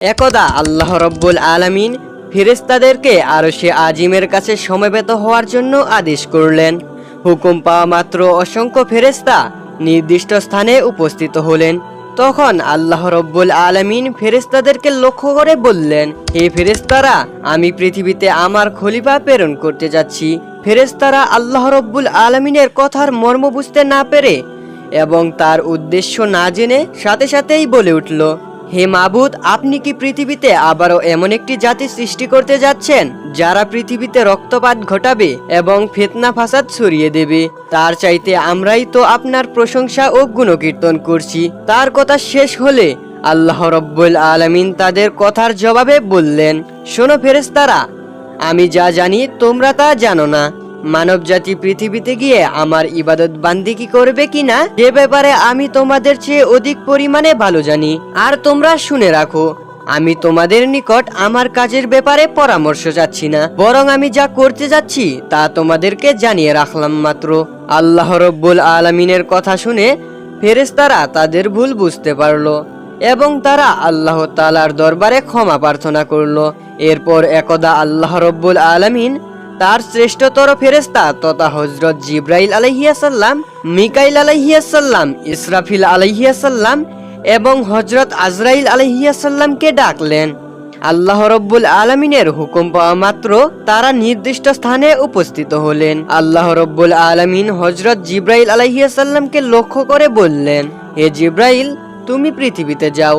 একদা আল্লাহ রব্বুল আলামিন ফেরেস্তাদেরকে আরও সে আজিমের কাছে সমবেত হওয়ার জন্য আদেশ করলেন। হুকুম পাওয়া মাত্র অসংখ্য ফেরেস্তা নির্দিষ্ট স্থানে উপস্থিত হলেন। তখন আল্লাহ রব্বুল আলামিন ফেরেস্তাদেরকে লক্ষ্য করে বললেন, হে ফেরেস্তারা আমি পৃথিবীতে আমার খলিফা প্রেরণ করতে যাচ্ছি। ফেরেস্তারা আল্লাহ রব্বুল আলামিনের কথার মর্ম বুঝতে না পেরে এবং তার উদ্দেশ্য না জেনে সাথে সাথেই বলে উঠল হে মাবুদ, আপনি কি পৃথিবীতে আবারও এমন একটি জাতি সৃষ্টি করতে যাচ্ছেন, যারা পৃথিবীতে রক্তপাত ঘটাবে এবং ফেতনা ফাসাদ ছড়িয়ে দেবে? তার চাইতে আমরাই তো আপনার প্রশংসা ও গুণকীর্তন করছি। তার কথা শেষ হলে আল্লাহ রব্বুল আলামিন তাদের কথার জবাবে বললেন, শোনো ফেরেস্তারা আমি যা জানি তোমরা তা জানো না। মানব জাতি পৃথিবীতে গিয়ে আমার ইবাদত বান্দিকি করবে কিনা যে ব্যাপারে আমি তোমাদের চেয়ে অধিক পরিমাণে ভালো জানি। আর তোমরা শুনে রাখো, আমি তোমাদের নিকট আমার কাজের ব্যাপারে পরামর্শ চাচ্ছি না। বরং আমি যা করতে যাচ্ছি, তা তোমাদেরকে জানিয়ে রাখলাম মাত্র। আল্লাহ রব্বুল আলমিনের কথা শুনে ফেরেস্তারা তাদের ভুল বুঝতে পারল এবং তারা আল্লাহ তালার দরবারে ক্ষমা প্রার্থনা করল। এরপর একদা আল্লাহ রব্বুল আলমিন তার শ্রেষ্ঠতর ফেরেস্তা তথা হজরত জিব্রাইল আলহিয়াসাল্লাম মিকাইল আলহিয়াসাল্লাম ইসরাফিল আলহিয়াসাল্লাম এবং হজরত আজরাইল আলহিয়াসাল্লামকে ডাকলেন। আল্লাহ রব্বুল আলমিনের হুকুম পাওয়া মাত্র তারা নির্দিষ্ট স্থানে উপস্থিত হলেন। আল্লাহ রব্বুল আলমিন হজরত জিব্রাইল আলহিয়াসাল্লামকে লক্ষ্য করে বললেন, হে জিব্রাইল, তুমি পৃথিবীতে যাও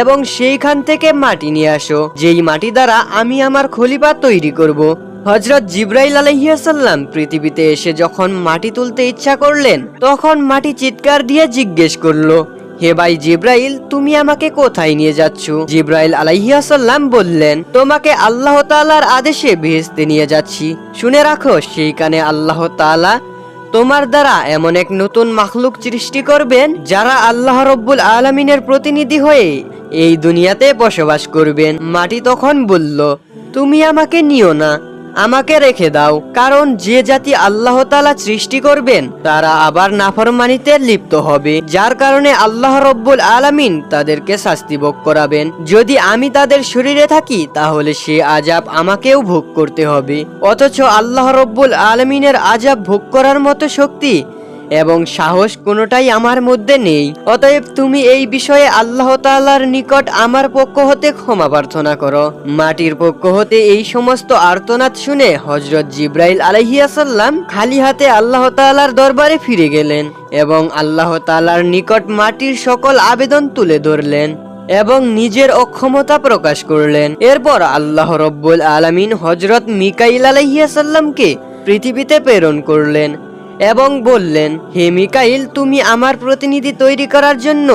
এবং সেইখান থেকে মাটি নিয়ে আসো। যেই মাটি দ্বারা আমি আমার খলিফা তৈরি করব হজরত জিব্রাইল আলহিয়াসাল্লাম পৃথিবীতে এসে যখন মাটি তুলতে ইচ্ছা করলেন, তখন মাটি চিৎকার দিয়ে জিজ্ঞেস করল, হে ভাই জিব্রাইল, তুমি আমাকে কোথায় নিয়ে যাচ্ছ? জিব্রাইল আলাইহিয়াসাল্লাম বললেন, তোমাকে আল্লাহ তাআলার আদেশে ভেস্তে নিয়ে যাচ্ছি। শুনে রাখো, সেইখানে আল্লাহ তাআলা তোমার দ্বারা এমন এক নতুন মাখলুক সৃষ্টি করবেন, যারা আল্লাহ রব্বুল আলমিনের প্রতিনিধি হয়ে এই দুনিয়াতে বসবাস করবেন। মাটি তখন বলল, তুমি আমাকে নিও না। আমাকে রেখে দাও, কারণ যে জাতি আল্লাহ তালা সৃষ্টি করবেন, তারা আবার নাফরমানিতে লিপ্ত হবে। যার কারণে আল্লাহ রব্বুল আলামিন তাদেরকে শাস্তি ভোগ করাবেন। যদি আমি তাদের শরীরে থাকি, তাহলে সে আজাব আমাকেও ভোগ করতে হবে। অথচ আল্লাহ রব্বুল আলমিনের আজাব ভোগ করার মতো শক্তি এবং সাহস কোনোটাই আমার মধ্যে নেই। অতএব তুমি এই বিষয়ে আল্লাহ তাআলার নিকট আমার পক্ষ হতে ক্ষমা প্রার্থনা করো। মাটির পক্ষ হতে এই সমস্ত আর্তনাদ শুনে হজরত জিব্রাইল আলহিয়াসাল্লাম খালি হাতে আল্লাহ তাআলার দরবারে ফিরে গেলেন এবং আল্লাহ তাআলার নিকট মাটির সকল আবেদন তুলে ধরলেন এবং নিজের অক্ষমতা প্রকাশ করলেন। এরপর আল্লাহ রব্বুল আলামিন হজরত মিকাইল আলহিয়াসাল্লামকে পৃথিবীতে প্রেরণ করলেন। এবং বললেন, হে মিকাইল, তুমি আমার প্রতিনিধি তৈরি করার জন্য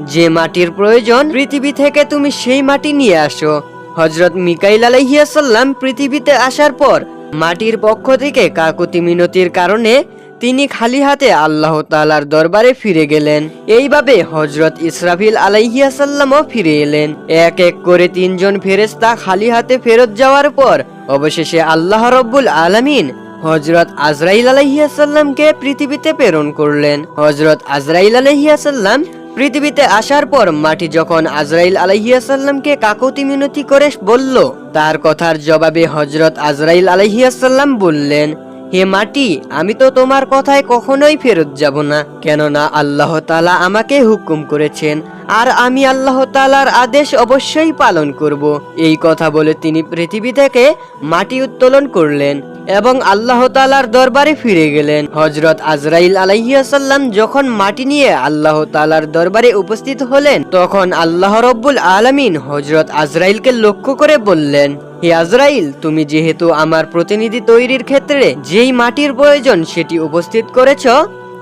যে মাটির প্রয়োজন, পৃথিবী থেকে তুমি সেই মাটি নিয়ে আসো। হজরত মিকাইল আলাইহিয়াসাল্লাম পৃথিবীতে আসার পর মাটির পক্ষ থেকে কাকুতি মিনতির কারণে তিনি খালি হাতে আল্লাহ তালার দরবারে ফিরে গেলেন। এইভাবে হজরত ইসরাফিল আলাইহিয়াসাল্লামও ফিরে এলেন। এক এক করে তিনজন ফেরেস্তা খালি হাতে ফেরত যাওয়ার পর অবশেষে আল্লাহ রব্বুল আলামিন হজরত আজরাইল আলহিয়াসাল্লামকে পৃথিবীতে প্রেরণ করলেন। হজরত আজরাইল আলহিয়াসাল্লাম পৃথিবীতে আসার পর মাটি যখন আজরাইল আলহিয়াসাল্লামকে কাকতি মিনতি করে বলল, তার কথার জবাবে হজরত আজরাইল আলহিয়াসাল্লাম বললেন, হে মাটি, আমি তো তোমার কথায় কখনোই ফেরত যাব না, কেননা আল্লাহ তালা আমাকে হুকুম করেছেন আর আমি আল্লাহ তালার আদেশ অবশ্যই পালন করব। এই কথা বলে তিনি পৃথিবী থেকে মাটি উত্তোলন করলেন এবং আল্লাহ তালার দরবারে ফিরে গেলেন। হজরত আজরাইল আলাইসাল্লাম যখন মাটি নিয়ে আল্লাহ তালার দরবারে উপস্থিত হলেন, তখন আল্লাহ রব্বুল আলমিন হজরত আজরাইলকে লক্ষ্য করে বললেন, হে আজরাইল, তুমি যেহেতু আমার প্রতিনিধি তৈরির ক্ষেত্রে যেই মাটির প্রয়োজন সেটি উপস্থিত করেছ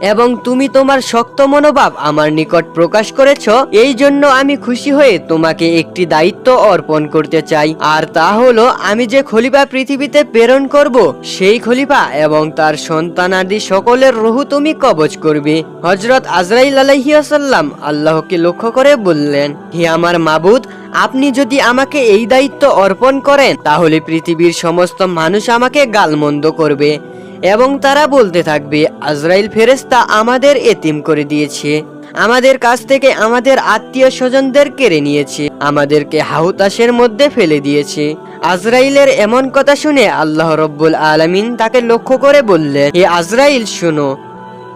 এবং তুমি তোমার শক্ত মনোভাব আমার নিকট প্রকাশ করেছ, এই জন্য আমি খুশি হয়ে তোমাকে একটি দায়িত্ব অর্পণ করতে চাই। আর তা হলো, আমি যে খলিফা পৃথিবীতে প্রেরণ করব, সেই খলিফা এবং তার সন্তানাদি সকলের রহু তুমি কবজ করবে। হজরত আজরাইল আলহিয়াসাল্লাম আল্লাহকে লক্ষ্য করে বললেন, হে আমার মাবুদ, আপনি যদি আমাকে এই দায়িত্ব অর্পণ করেন, তাহলে পৃথিবীর সমস্ত মানুষ আমাকে গালমন্দ করবে। এবং তারা বলতে থাকবে, আজরাইল ফেরেস্তা আমাদের এতিম করে দিয়েছে। আমাদের কাছ থেকে আমাদের আত্মীয় স্বজনদের কেড়ে নিয়েছে। আমাদেরকে হাহুতাশের মধ্যে ফেলে দিয়েছে। আজরাইলের এমন কথা শুনে আল্লাহ রব্বুল আলামিন তাকে লক্ষ্য করে বললেন, হে আজরাইল, শুনো,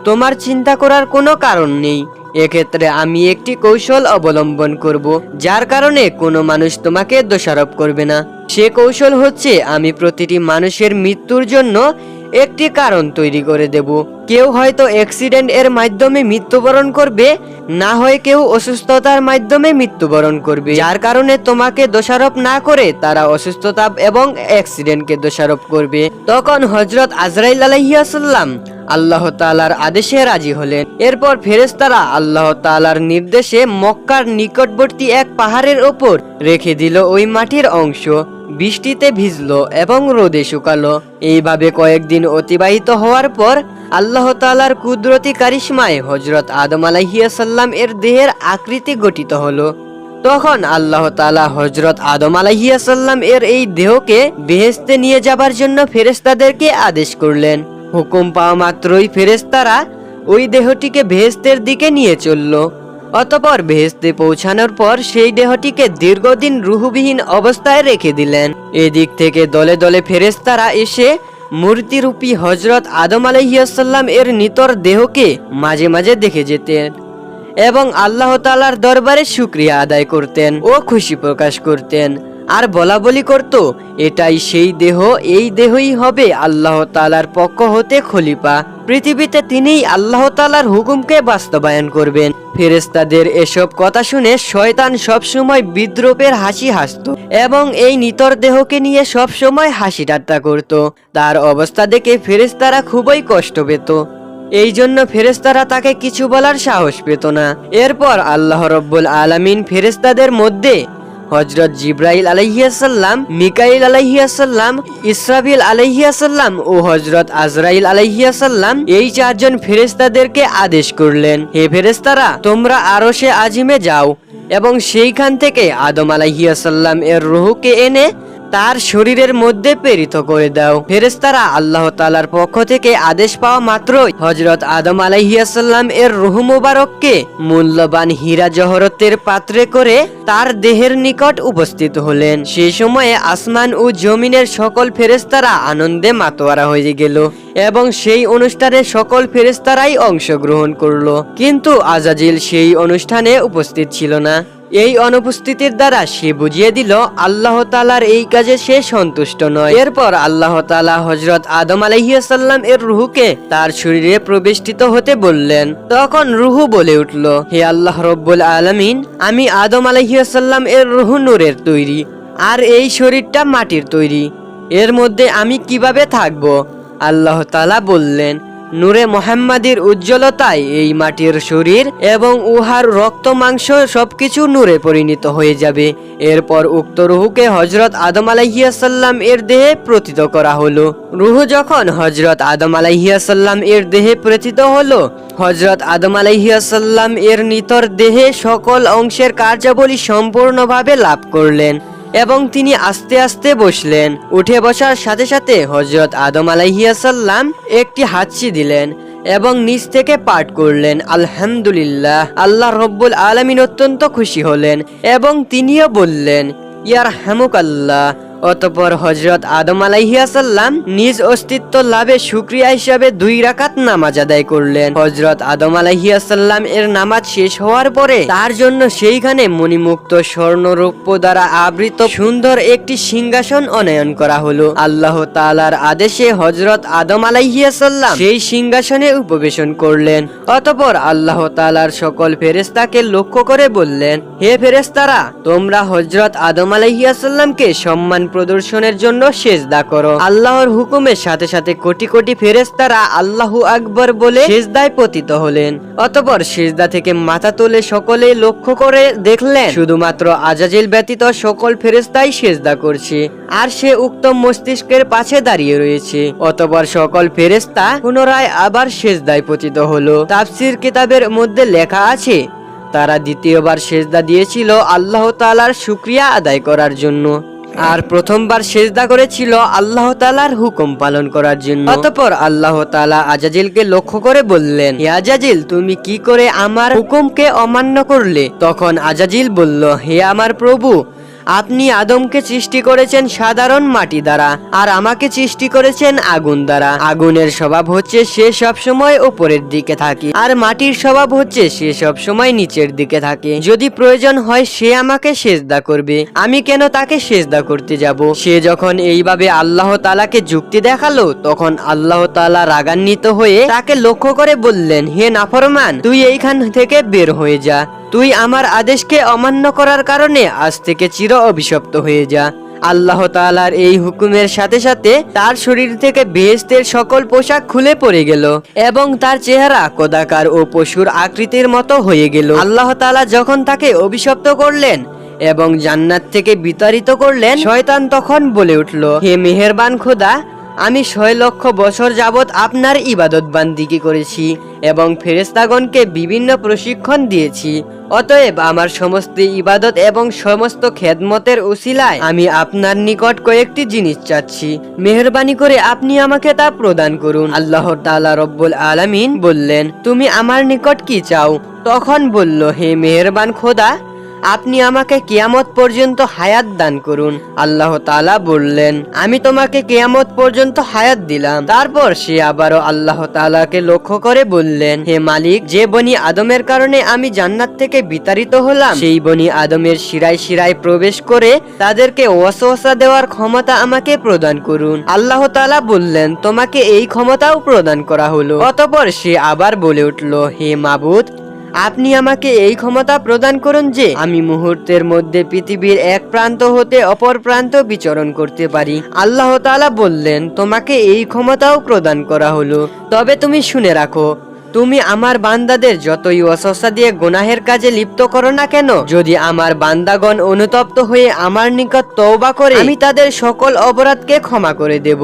তোমার চিন্তা করার কোনো কারণ নেই। এক্ষেত্রে আমি একটি কৌশল অবলম্বন করব, যার কারণে কোনো মানুষ তোমাকে দোষারোপ করবে না। সে কৌশল হচ্ছে, আমি প্রতিটি মানুষের মৃত্যুর জন্য একটি কারণ তৈরি করে দেব। কেউ হয়তো অ্যাক্সিডেন্ট এর মাধ্যমে মৃত্যুবরণ করবে, না হয় কেউ অসুস্থতার মাধ্যমে মৃত্যুবরণ করবে। যার কারণে তোমাকে দোষারোপ না করে তারা অসুস্থতা এবং অ্যাক্সিডেন্টকে দোষারোপ করবে। তখন হজরত আজরাইল আলাইহিয়াসাল্লাম আল্লাহ তালার আদেশে রাজি হলেন। এরপর ফেরেস্তারা আল্লাহ তালার নির্দেশে মক্কার নিকটবর্তী এক পাহাড়ের ওপর রেখে দিল ওই মাটির অংশ। বৃষ্টিতে ভিজলো এবং রোদে শুকালো। এইভাবে কয়েকদিন অতিবাহিত হওয়ার পর আল্লাহ তালার কুদরতি কারিশ্মায় হজরত আদম আলাহিয়াসাল্লাম এর দেহের আকৃতি গঠিত হলো। তখন আল্লাহ তালা হজরত আদম আলাহিয়াসাল্লাম এর এই দেহকে বেহেস্তে নিয়ে যাবার জন্য ফেরেস্তাদেরকে আদেশ করলেন। হুকুম পাওয়া মাত্রই ফেরেস্তারা ওই দেহটিকে বেহেস্তের দিকে নিয়ে চলল। অতপর বেহেস্তে পৌঁছানোর পর সেই দেহটিকে দীর্ঘদিন রুহুবিহীন অবস্থায় রেখে দিলেন। এদিক থেকে দলে দলে ফেরেস্তারা এসে মূর্তিরূপী হজরত আদম আলহিয়াসাল্লাম এর নিতর দেহকে মাঝে মাঝে দেখে যেতেন এবং আল্লাহ তালার দরবারে শুক্রিয়া আদায় করতেন ও খুশি প্রকাশ করতেন। আর বলা বলি করত, এটাই সেই দেহ, এই দেহই হবে আল্লাহ তালার পক্ষ হতে খলিফা। পৃথিবীতে তিনিই আল্লাহ তালার হুকুমকে বাস্তবায়ন করবেন। ফেরেস্তাদের এসব কথা শুনে শয়তান সবসময় বিদ্রোপের হাসি হাসত এবং এই নিতর দেহকে নিয়ে সবসময় হাসি ঠাট্টা করত। তার অবস্থা দেখে ফেরেস্তারা খুবই কষ্ট পেত। এই জন্য ফেরেস্তারা তাকে কিছু বলার সাহস পেত না। এরপর আল্লাহ রব্বুল আলামিন ফেরেস্তাদের মধ্যে হজরত জিব্রাইল আলহিয়াসাল্লাম মিকাইল আলহিয়াসাল্লাম ইসরাফিল আলহিয়াসাল্লাম ও হজরত আজরাইল আলহিয়াসাল্লাম এই চারজন ফেরেস্তাদেরকে আদেশ করলেন, হে ফেরেস্তারা তোমরা আরও সে আজিমে যাও এবং সেইখান থেকে আদম আলাইহিয়াসাল্লাম এর রুহুকে এনে তার শরীরের মধ্যে প্রেরিত করে দাও। ফেরেস্তারা আল্লাহ তালার পক্ষ থেকে আদেশ পাওয়া মাত্রই হজরত আদম আলাইহিয়াসাল্লাম এর রুহু মুবারককে মূল্যবান হীরা জহরতের পাত্রে করে তার দেহের নিকট উপস্থিত হলেন। সেই সময়ে আসমান ও জমিনের সকল ফেরেস্তারা আনন্দে মাতোয়ারা হয়ে গেল এবং সেই অনুষ্ঠানে সকল ফেরেস্তারাই অংশগ্রহণ করল। কিন্তু আজাজিল সেই অনুষ্ঠানে উপস্থিত ছিল না। এই অনুপস্থিতির দ্বারা সে বুঝিয়ে দিল, আল্লাহ তালার এই কাজে সে সন্তুষ্ট নয়। এরপর আল্লাহ তালা হজরত আদম আলহিয়াসাল্লাম এর রুহুকে তার শরীরে প্রবেষ্টিত হতে বললেন। তখন রুহু বলে উঠল, হে আল্লাহ রব্বুল আলমিন, আমি আদম আলহিয়াসাল্লাম এর রুহু নূরের তৈরি, আর এই শরীরটা মাটির তৈরি। এর মধ্যে আমি কীভাবে থাকব? আল্লাহ তালা বললেন নূরে মোহাম্মদের উজ্জ্বলতায় এই মাটির শরীর এবং উহার রক্ত, মাংস সবকিছু নূরে পরিণত হয়ে যাবে। এরপর উক্ত রুহুকে হজরত আদম আলাইহিয়াসাল্লাম এর দেহে প্রথিত করা হলো। রুহু যখন হজরত আদম আলাইহিয়াসাল্লাম এর দেহে প্রথিত হলো হজরত আদম আলাইহিয়াসাল্লাম এর নিতর দেহে সকল অংশের কার্যাবলী সম্পূর্ণভাবে লাভ করলেন। এবং তিনি আস্তে আস্তে বসলেন। উঠে বসার সাথে সাথে হজরত আদম আলাইহিয়াসাল্লাম একটি হাঁচি দিলেন এবং নিচ থেকে পাঠ করলেন, আলহামদুলিল্লাহ, আল্লাহ রব্বুল আলমিন অত্যন্ত খুশি হলেন। এবং তিনিও বললেন ইয়ার হামুক আল্লাহ অতপর হজরত আদম আলাইহিয়াসাল্লাম নিজ অস্তিত্ব লাভে সুক্রিয়া হিসাবে দুই রাকাত নামাজ আদায় করলেন। হজরত আদম আলাইহিয়াসাল্লাম এর নামাজ শেষ হওয়ার পরে তার জন্য সেইখানে মণিমুক্ত স্বর্ণরৌপ্য দ্বারা আবৃত সুন্দর একটি সিংহাসন অনয়ন করা হলো। আল্লাহ তালার আদেশে হজরত আদম আলাইহিয়াসাল্লাম সেই সিংহাসনে উপবেশন করলেন। অতপর আল্লাহ তালার সকল ফেরেস্তাকে লক্ষ্য করে বললেন, হে ফেরেস্তারা তোমরা হজরত আদম আলাইহিয়াসাল্লামকে সম্মান প্রদর্শনের জন্য সেজদা করো। আল্লাহর হুকুমের সাথে সাথে কোটি কোটি ফেরেস্তারা আল্লাহু আকবর বলে সেজদায় পতিত হলেন। অতপর সেজদা থেকে মাথা তুলে সকলে লক্ষ্য করে দেখলেন, শুধুমাত্র আজাজিল ব্যতীত সকল ফেরেস্তাই সেজদা করছে, আর সে উক্ত মস্তিষ্কের পাশে দাঁড়িয়ে রয়েছে। অতপর সকল ফেরেস্তা পুনরায় আবার সেজদায় পতিত হলো। তাফসির কিতাবের মধ্যে লেখা আছে, তারা দ্বিতীয়বার সেজদা দিয়েছিল আল্লাহ তালার শুক্রিয়া আদায় করার জন্য। আর প্রথমবার সেজদা করেছিল আল্লাহ তালার হুকুম পালন করার জন্য। অতপর আল্লাহ তালা আজাজিলকে লক্ষ্য করে বললেন, হে আজাজিল, তুমি কি করে আমার হুকুমকে অমান্য করলে? তখন আজাজিল বলল, হে আমার প্রভু আপনি আদমকে সৃষ্টি করেছেন সাধারণ মাটি দ্বারা, আর আমাকে সৃষ্টি করেছেন আগুন দ্বারা। আগুনের স্বভাব হচ্ছে সে সব সময় উপরের দিকে থাকে, আর মাটির স্বভাব হচ্ছে সে সব সময় নিচের দিকে থাকে। যদি প্রয়োজন হয় সে আমাকে সেজদা করবে, আমি কেন তাকে সেজদা করতে যাব? সে যখন এইভাবে আল্লাহ তালাকে যুক্তি দেখাল, তখন আল্লাহ তালা রাগান্বিত হয়ে তাকে লক্ষ্য করে বললেন, হে নাফরমান, তুই এইখান থেকে বের হয়ে যা। তুই আমার আদেশকে অমান্য করার কারণে আজ থেকে চির অভিশপ্ত হয়ে যা। আল্লাহ তাআলার এই হুকুমের সাথে সাথে তার শরীর থেকে বেহেস্তের সকল পোশাক খুলে পড়ে গেল এবং তার চেহারা কদাকার ও পশুর আকৃতির মতো হয়ে গেল। আল্লাহ তাআলা যখন তাকে অভিশপ্ত করলেন এবং জান্নাত থেকে বিতাড়িত করলেন, শয়তান তখন বলে উঠল, হে মেহেরবান খোদা আমি ছয় লক্ষ বছর যাবৎ আপনার ইবাদত বান্দিকে করেছি এবং ফেরেস্তাগণকে বিভিন্ন প্রশিক্ষণ দিয়েছি। অতএব আমার সমস্ত ইবাদত এবং সমস্ত খেদমতের উসিলায় আমি আপনার নিকট কয়েকটি জিনিস চাচ্ছি। মেহরবানি করে আপনি আমাকে তা প্রদান করুন। আল্লাহ তালা রব্বুল আলামিন বললেন, তুমি আমার নিকট কি চাও? তখন বলল, হে মেহরবান খোদা আপনি আমাকে কেয়ামত পর্যন্ত হায়াত দান করুন, আল্লাহ তাআলা বললেন। আমি তোমাকে কেয়ামত পর্যন্ত হায়াত দিলাম। তারপর সে আবারও আল্লাহ তাআলাকে লক্ষ্য করে বললেন, হে মালিক, যে বনি আদমের কারণে আমি জান্নাত থেকে বিতাড়িত হলাম, সেই বনি আদমের শিরায় শিরায় প্রবেশ করে তাদেরকে ওয়াসওয়াসা দেওয়ার ক্ষমতা আমাকে প্রদান করুন। আল্লাহ তাআলা বললেন, তোমাকে এই ক্ষমতাও প্রদান করা হলো। অতপর সে আবার বলে উঠল, হে মাবুদ আপনি আমাকে এই ক্ষমতা প্রদান করুন যে আমি মুহূর্তের মধ্যে পৃথিবীর এক প্রান্ত হতে অপর প্রান্ত বিচরণ করতে পারি। আল্লাহ তাআলা বললেন, তোমাকে এই ক্ষমতাও প্রদান করা হলো। তবে তুমি শুনে রাখো, তুমি আমার বান্দাদের যতই অসস্তা দিয়ে গুনাহের কাজে লিপ্ত করো না কেন, যদি আমার বান্দাগণ অনুতপ্ত হয়ে আমার নিকট তওবা করে, আমি তাদের সকল অপরাধকে ক্ষমা করে দেব।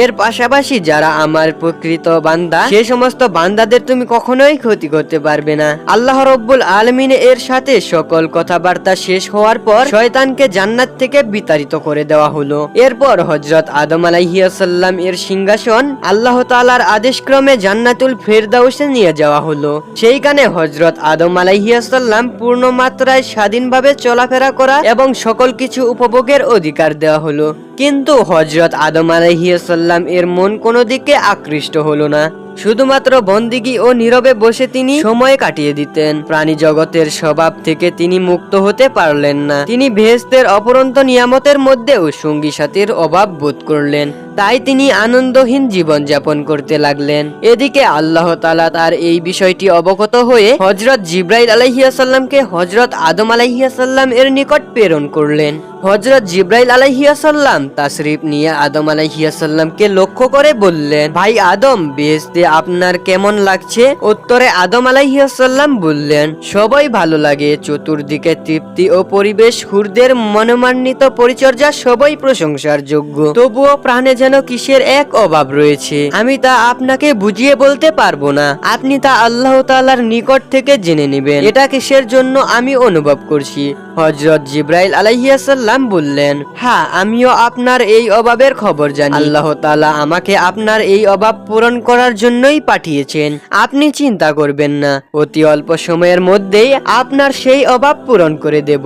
এর পাশাপাশি যারা আমার প্রকৃত বান্দা, সে সমস্ত বান্দাদের তুমি কখনোই ক্ষতি করতে পারবে না। আল্লাহ রব্বুল আলমিন এর সাথে সকল কথাবার্তা শেষ হওয়ার পর শয়তানকে জান্নাত থেকে বিতাড়িত করে দেওয়া হলো। এরপর হজরত আদম আলাইহিয়াসাল্লাম এর সিংহাসন আল্লাহ তালার আদেশক্রমে জান্নাতুল ফেরদাউসে নিয়ে যাওয়া হলো। সেইখানে হজরত আদম আলাইহিয়াসাল্লাম পূর্ণ মাত্রায় স্বাধীনভাবে চলাফেরা করা এবং সকল কিছু উপভোগের অধিকার দেওয়া হলো। কিন্তু হজরত আদম আলাইহিয়াসাল্লাম এর মন কোনো দিকে আকৃষ্ট হলো না। শুধুমাত্র বন্দিগি ও নীরবে বসে তিনি সময় কাটিয়ে দিতেন। প্রাণী জগতের স্বভাব থেকে তিনি মুক্ত হতে পারলেন না। তিনি ভেস্তের অপরন্ত নিয়ামতের মধ্যেও সঙ্গী সাথীর অভাব বোধ করলেন। তাই তিনি আনন্দহীন জীবন যাপন করতে লাগলেন। এদিকে আল্লাহ তালা তার এই বিষয়টি অবগত হয়ে হজরত জিব্রাইল আলাইহিয়াসাল্লামকে হজরত আদম আলাইহিয়াসাল্লাম এর নিকট প্রেরণ করলেন। হজরত জিব্রাইল আলাইহিয়াসাল্লাম তাশরিফ নিয়ে আদম আলাইহিয়াসাল্লামকে লক্ষ্য করে বললেন, ভাই আদম বেহেস্তে আপনার কেমন লাগছে? উত্তরে আদম আলাইহিয়াসাল্লাম বললেন, সবাই ভালো লাগে। চতুর্দিকে তৃপ্তি ও পরিবেশ, হুরদের মনোমান্বিত পরিচর্যা সবাই প্রশংসার যোগ্য। তবুও প্রাণে যেন কিসের এক অভাব রয়েছে। আমি তা আপনাকে বুঝিয়ে বলতে পারব না। আপনি তা আল্লাহ তাআলার নিকট থেকে জেনে নেবেন। এটা কিসের জন্য আমি অনুভব করছি। হজরত জিব্রাইল আলাইহিয়াসাল্লাম বললেন হ্যাঁ আমিও আপনার এই অভাবের খবর জানি। আল্লাহ তাআলা আমাকে আপনার এই অভাব পূরণ করার জন্যই পাঠিয়েছেন। আপনি চিন্তা করবেন না, অতি অল্প সময়ের মধ্যেই আপনার সেই অভাব পূরণ করে দেব।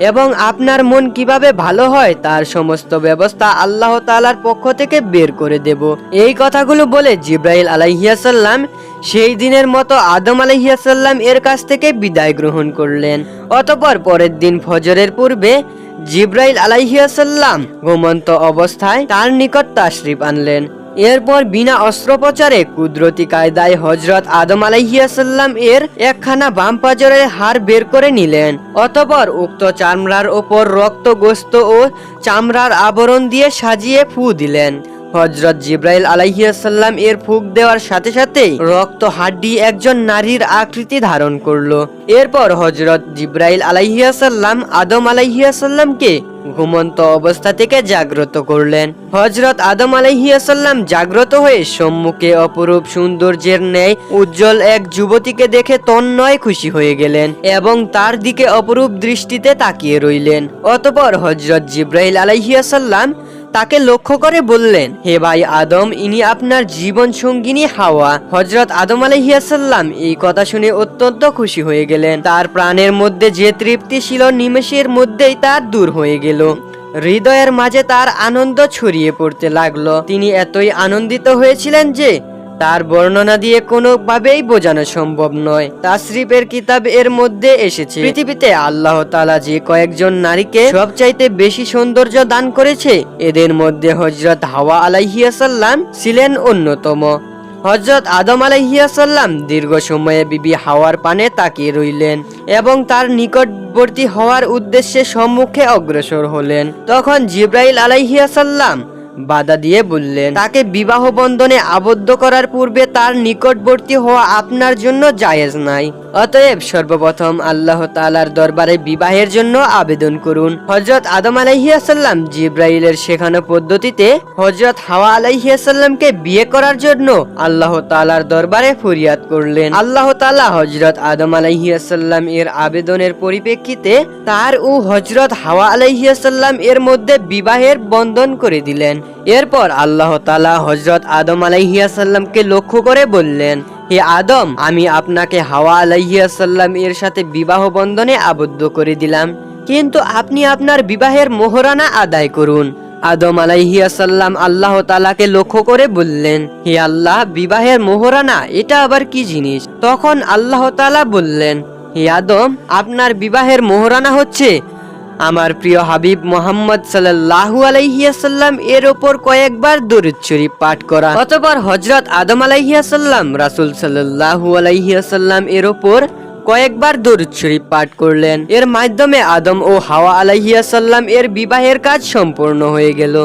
এবং আপনার মন কীভাবে ভালো হয় তার সমস্ত ব্যবস্থা আল্লাহ তাআলার পক্ষ থেকে বের করে দেব। এই কথাগুলো বলে জিব্রাইল আলাইহিয়াসাল্লাম সেই দিনের মতো আদম আলাইহিয়াসাল্লাম এর কাছ থেকে বিদায় গ্রহণ করলেন। অতপর পরের দিন ফজরের পূর্বে জিব্রাইল আলাইহিয়াসাল্লাম ঘুমন্ত অবস্থায় তার নিকট তাশরিফ আনলেন। এরপর বিনা অস্ত্রোপচারে কুদরতি কায়দায় হজরত আদম আলাইহিয়াসাল্লাম এর একখানা বাম পাজরের হাড় বের করে নিলেন, অতপর উক্ত চামড়ার ওপর রক্ত গোস্ত ও চামড়ার আবরণ দিয়ে সাজিয়ে ফু দিলেন। হজরত জিব্রাইল আলাইহিয়াসাল্লাম এর ফুক দেওয়ার সাথে সাথেই রক্ত হাড্ডি একজন নারীর আকৃতি ধারণ করল। এরপর হজরত জিব্রাইল আলাইহিয়াসাল্লাম আদম আলাইহিয়াসাল্লামকে ঘুমন্ত অবস্থা থেকে জাগ্রত করলেন। হজরত আদম আলাইহিয়াসাল্লাম জাগ্রত হয়ে সম্মুখে অপরূপ সৌন্দর্যের ন্যায় উজ্জ্বল এক যুবতীকে দেখে তন্ময় খুশি হয়ে গেলেন এবং তার দিকে অপরূপ দৃষ্টিতে তাকিয়ে রইলেন। অতপর হজরত জিব্রাইল আলাইহিয়াসাল্লাম তাকে লক্ষ্য করে বললেন, হে ভাই আদম, ইনি আপনার জীবন সঙ্গিনী হাওয়া। হজরত আদম আলহিয়াসাল্লাম এই কথা শুনে অত্যন্ত খুশি হয়ে গেলেন। তার প্রাণের মধ্যে যে তৃপ্তি ছিল নিমেষের মধ্যেই তার দূর হয়ে গেল। হৃদয়ের মাঝে তার আনন্দ ছড়িয়ে পড়তে লাগল। তিনি এতই আনন্দিত হয়েছিলেন যে তার বর্ণনা দিয়ে কোনোভাবেই বোঝানো সম্ভব নয়। তাসরিফের কিতাব এর মধ্যে এসেছে। পৃথিবীতে আল্লাহ তালা যে কয়েকজন নারীকে সবচাইতে বেশি সৌন্দর্য দান করেছে, এদের মধ্যে হজরত হাওয়া আলাইহিয়াসাল্লাম ছিলেন অন্যতম। হজরত আদম আলাইহিয়াসাল্লাম দীর্ঘ সময়ে বিবি হাওয়ার পানে তাকিয়ে রইলেন এবং তার নিকটবর্তী হওয়ার উদ্দেশ্যে সম্মুখে অগ্রসর হলেন। তখন জিব্রাইল আলাইহিয়াসাল্লাম বাধা দিয়ে বললেন, তাকে বিবাহ বন্ধনে আবদ্ধ করার পূর্বে তার নিকটবর্তী হওয়া আপনার জন্য জায়েজ নাই। অতএব সর্বপ্রথম আল্লাহ তালার দরবারে বিবাহের জন্য আবেদন করুন। হজরত আদম আলাইহিয়াসাল্লাম জিব্রাইলের শেখানো পদ্ধতিতে হজরত হাওয়া আলাইহিয়াসাল্লামকে বিয়ে করার জন্য আল্লাহ তালার দরবারে ফরিয়াদ করলেন। আল্লাহ তালা হজরত আদম আলাইহিয়াসাল্লাম এর আবেদনের পরিপ্রেক্ষিতে তার ও হজরত হাওয়া আলাইহিয়াসাল্লাম এর মধ্যে বিবাহের বন্ধন করে দিলেন। এরপর আল্লাহ তালা হজরত আদম আলাইহিয়াসাল্লামকে লক্ষ্য করে বললেন, হে আদম, আমি আপনাকে হাওয়া আলাইহিয়াসাল্লাম এর সাথে বিবাহ বন্ধনে আবদ্ধ করে দিলাম। কিন্তু আপনি আপনার বিবাহের মোহরানা আদায় করুন। আদম আলাইহিয়াসাল্লাম আল্লাহ তালাকে লক্ষ্য করে বললেন, হে আল্লাহ, বিবাহের মোহরানা, এটা আবার কি জিনিস? তখন আল্লাহ তালা বললেন, হে আদম, আপনার বিবাহের মোহরানা হচ্ছে আমার প্রিয় হাবিব মোহাম্মদ সাল্লাহু আলাইহিয়াসাল্লাম এর ওপর কয়েকবার দরুদ শরীফ পাঠ করা। অতবার হজরত আদম আলাইহিয়াসাল্লাম রাসুল সাল্লাহু আলাইহিয়াসাল্লাম এর ওপর কয়েকবার দরুদ শরীফ পাঠ করলেন। এর মাধ্যমে আদম ও হাওয়া আলাইহিয়াসাল্লাম এর বিবাহের কাজ সম্পূর্ণ হয়ে গেল।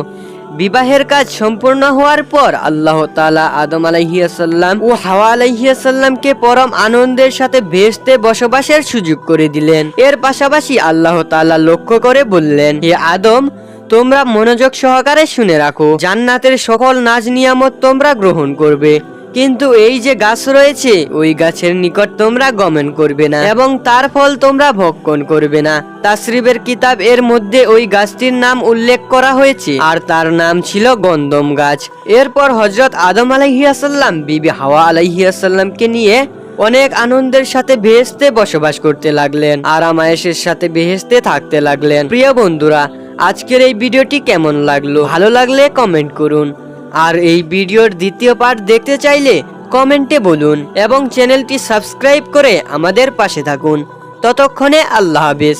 বিবাহের কাজ সম্পূর্ণ হওয়ার পর আল্লাহ তালা আদম আলাইহিয়াসাল্লাম ও হাওয়া আলাইহিয়াসাল্লামকে পরম আনন্দের সাথে ভেস্তে বসবাসের সুযোগ করে দিলেন। এর পাশাপাশি আল্লাহ তালা লক্ষ্য করে বললেন, হে আদম, তোমরা মনোযোগ সহকারে শুনে রাখো, জান্নাতের সকল নাজ নিয়ামত তোমরা গ্রহণ করবে। কিন্তু এই যে গাছ রয়েছে, ওই গাছের নিকট তোমরা গমন করবে না, এবং তার ফল তোমরা ভক্ষণ করবে না। তাসরিবের কিতাব এর মধ্যে ওই গাছটির নাম উল্লেখ করা হয়েছে, আর তার নাম ছিল গন্দম গাছ। এরপর হজরত আদম আলাইহিয়াসাল্লাম বিবি হাওয়া আলাইহিয়াসাল্লামকে নিয়ে অনেক আনন্দের সাথে বেহেস্তে বসবাস করতে লাগলেন, আরামায়েশের সাথে বেহেস্তে থাকতে লাগলেন। প্রিয় বন্ধুরা, আজকের এই ভিডিওটি কেমন লাগল? ভালো লাগলে কমেন্ট করুন। আর এই ভিডিওর দ্বিতীয় পার্ট দেখতে চাইলে কমেন্টে বলুন এবং চ্যানেলটি সাবস্ক্রাইব করে আমাদের পাশে থাকুন। ততক্ষণে আল্লাহ হাফেজ।